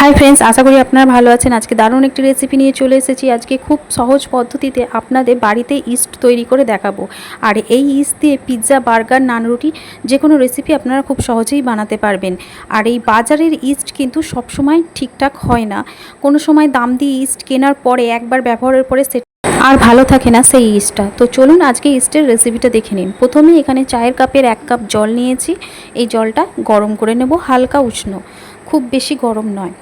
Hi friends আশা করি আপনারা ভালো আছেন। আজকে দারুণ একটি রেসিপি নিয়ে চলে এসেছি। আজকে খুব সহজ পদ্ধতিতে আপনাদের বাড়িতে ইস্ট তৈরি করে দেখাবো। আর এই ইস্ট দিয়ে পিৎজা বার্গার নান রুটি যে কোনো রেসিপি আপনারা খুব সহজেই বানাতে পারবেন। আর এই বাজারের ইস্ট কিন্তু সবসময় ঠিকঠাক হয় না। কোনো সময় দাম দিয়ে ইস্ট কেনার পরে একবার ব্যবহারের পরে আর ভালো থাকে না সেই ইস্টটা তো চলুন আজকে ইস্টের রেসিপিটা দেখে নিন। প্রথমে এখানে চায়ের কাপের এক কাপ জল নিয়েছি। এই জলটা গরম করে নেব হালকা উষ্ণ। খুব বেশি গরম নয়।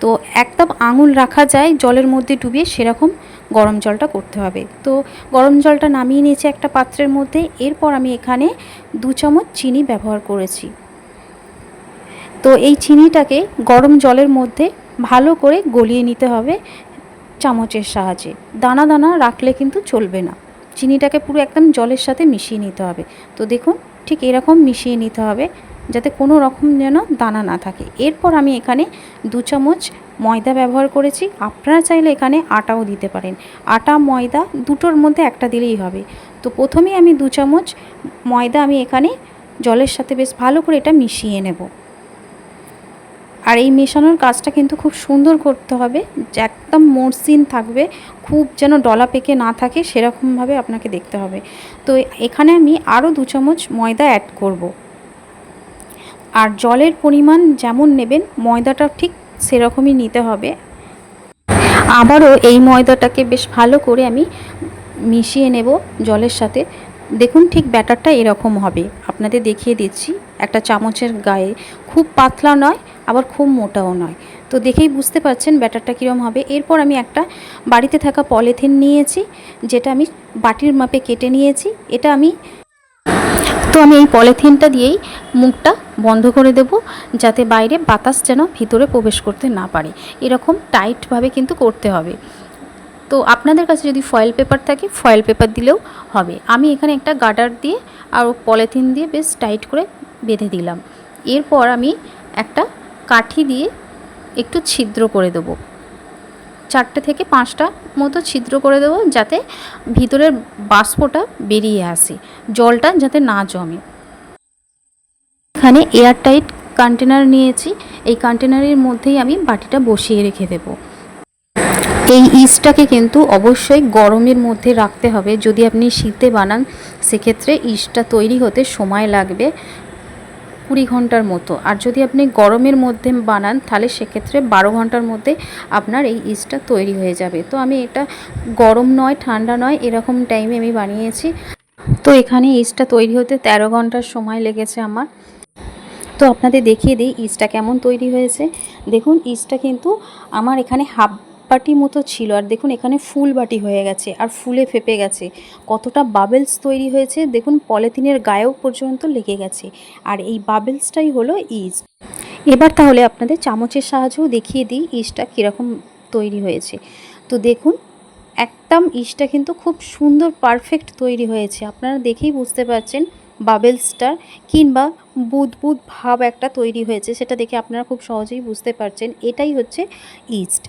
তো এক কাপ আঙুল রাখা যায়, জলের মধ্যে ডুবিয়ে সেরকম গরম জলটা করতে হবে। তো গরম জলটা নামিয়ে নিয়েছি একটা পাত্রের মধ্যে, এরপর আমি এখানে দু চামচ চিনি ব্যবহার করেছি। তো এই চিনিটাকে গরম জলের মধ্যে ভালো করে গলিয়ে নিতে হবে চামচের সাহায্যে। দানা দানা রাখলে কিন্তু চলবে না। চিনিটাকে পুরো একদম জলের সাথে মিশিয়ে নিতে হবে। তো দেখুন, ঠিক এরকম মিশিয়ে নিতে হবে। যাতে কোনো রকম যেন দানা না থাকে। এরপর আমি এখানে দু চামচ ময়দা ব্যবহার করেছি। আপনারা চাইলে এখানে আটাও দিতে পারেন। আটা, ময়দা দুটোর মধ্যে একটা দিলেই হবে। তো প্রথমেই আমি দু চামচ ময়দা আমি এখানে জলের সাথে বেশ ভালো করে এটা মিশিয়ে নেব। আর এই মেশানোর কাজটা কিন্তু খুব সুন্দর করতে হবে। একদম মসৃণ থাকবে। খুব যেন ডলা পেকে না থাকে, সেরকমভাবে আপনাকে দেখতে হবে। তো এখানে আমি আরও দু চামচ ময়দা অ্যাড করব। আর জলের পরিমাণ যেমন নেবেন, ময়দাটা ঠিক সেরকমই নিতে হবে। আবারও এই ময়দাটাকে বেশ ভালো করে আমি মিশিয়ে নেব জলের সাথে। দেখুন ঠিক ব্যাটারটা এরকম হবে। আপনাদের দেখিয়ে দিচ্ছি, একটা চামচের গায়ে। খুব পাতলা নয়, আবার খুব মোটাও নয়। তো দেখেই বুঝতে পারছেন ব্যাটারটা কীরকম হবে। এরপর আমি একটা বাড়িতে থাকা পলিথিন নিয়েছি, যেটা আমি বাটির মাপে কেটে নিয়েছি। এটা আমি তো আমি এই পলিথিনটা দিয়েই মুখটা বন্ধ করে দেব, যাতে বাইরে বাতাস যেন ভিতরে প্রবেশ করতে না পারে। এরকম টাইটভাবে কিন্তু করতে হবে। তো আপনাদের কাছে যদি ফয়েল পেপার থাকে ফয়েল পেপার দিলেও হবে। আমি এখানে একটা গার্ডার দিয়ে আর পলিথিন দিয়ে বেশ টাইট করে বেঁধে দিলাম। এরপর আমি একটা কাঠি দিয়ে একটু ছিদ্র করে দেবো। চারটে থেকে পাঁচটা মতো ছিদ্র করে দেবো যাতে ভিতরের বাষ্পটা বেরিয়ে আসে, জলটা যাতে না জমে। এখানে এয়ারটাইট কন্টেনার নিয়েছি, এই কন্টেনারের মধ্যেই আমি বাটিটা বসিয়ে রেখে দেবো। এই ইস্টটাকে কিন্তু অবশ্যই গরমের মধ্যে রাখতে হবে। যদি আপনি শীতে বানান, সেক্ষেত্রে ইস্টটা তৈরি হতে সময় লাগবে। কুড়ি ঘণ্টার মতো। আর যদি আপনি গরমের মধ্যে বানান, তাহলে সেক্ষেত্রে বারো ঘণ্টার মধ্যে আপনার এই ইস্টটা তৈরি হয়ে যাবে। তো আমি এটা গরম নয়, ঠান্ডা নয়, এরকম টাইমে আমি বানিয়েছি। তো এখানে ইস্টটা তৈরি হতে তেরো ঘণ্টার সময় লেগেছে আমার। তো আপনাদের দেখিয়ে দিই ইস্টটা কেমন তৈরি হয়েছে। দেখুন, ইস্টটা কিন্তু আমার এখানে হাফ বাটি মতো ছিল। আর দেখুন, এখানে ফুল বাটি হয়ে গেছে আর ফুলে ফেপে গেছে। কতটা বাবেলস তৈরি হয়েছে, দেখুন, পলিথিনের গায়েও পর্যন্ত লেগে গেছে। আর এই বাবেলসটাই হলো ইস্ট এবার তাহলে আপনাদের চামচের সাহায্যেও দেখিয়ে দিই ইস্টটা কীরকম তৈরি হয়েছে। তো দেখুন, একদম ইস্টটা কিন্তু খুব সুন্দর পারফেক্ট তৈরি হয়েছে। আপনারা দেখেই বুঝতে পারছেন বাবেলসটার কিংবা বুদবুদ ভাব একটা তৈরি হয়েছে, সেটা দেখে আপনারা খুব সহজেই বুঝতে পারছেন। এটাই হচ্ছে ইস্ট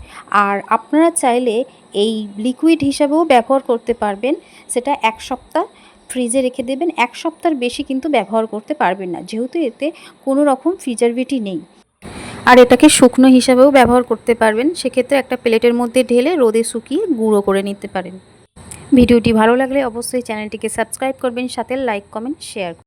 আর আপনারা চাইলে এই লিকুইড হিসাবেও ব্যবহার করতে পারবেন। সেটা এক সপ্তাহ ফ্রিজে রেখে দেবেন। এক সপ্তাহের বেশি কিন্তু ব্যবহার করতে পারবেন না, যেহেতু এতে কোনো রকম ফ্রিজারভিটি নেই। আর এটাকে শুকনো হিসাবেও ব্যবহার করতে পারবেন। সেক্ষেত্রে একটা প্লেটের মধ্যে ঢেলে রোদে শুকিয়ে গুঁড়ো করে নিতে পারেন। ভিডিওটি ভালো লাগলে অবশ্যই চ্যানেলটিকে সাবস্ক্রাইব করবেন সাথে লাইক কমেন্ট শেয়ার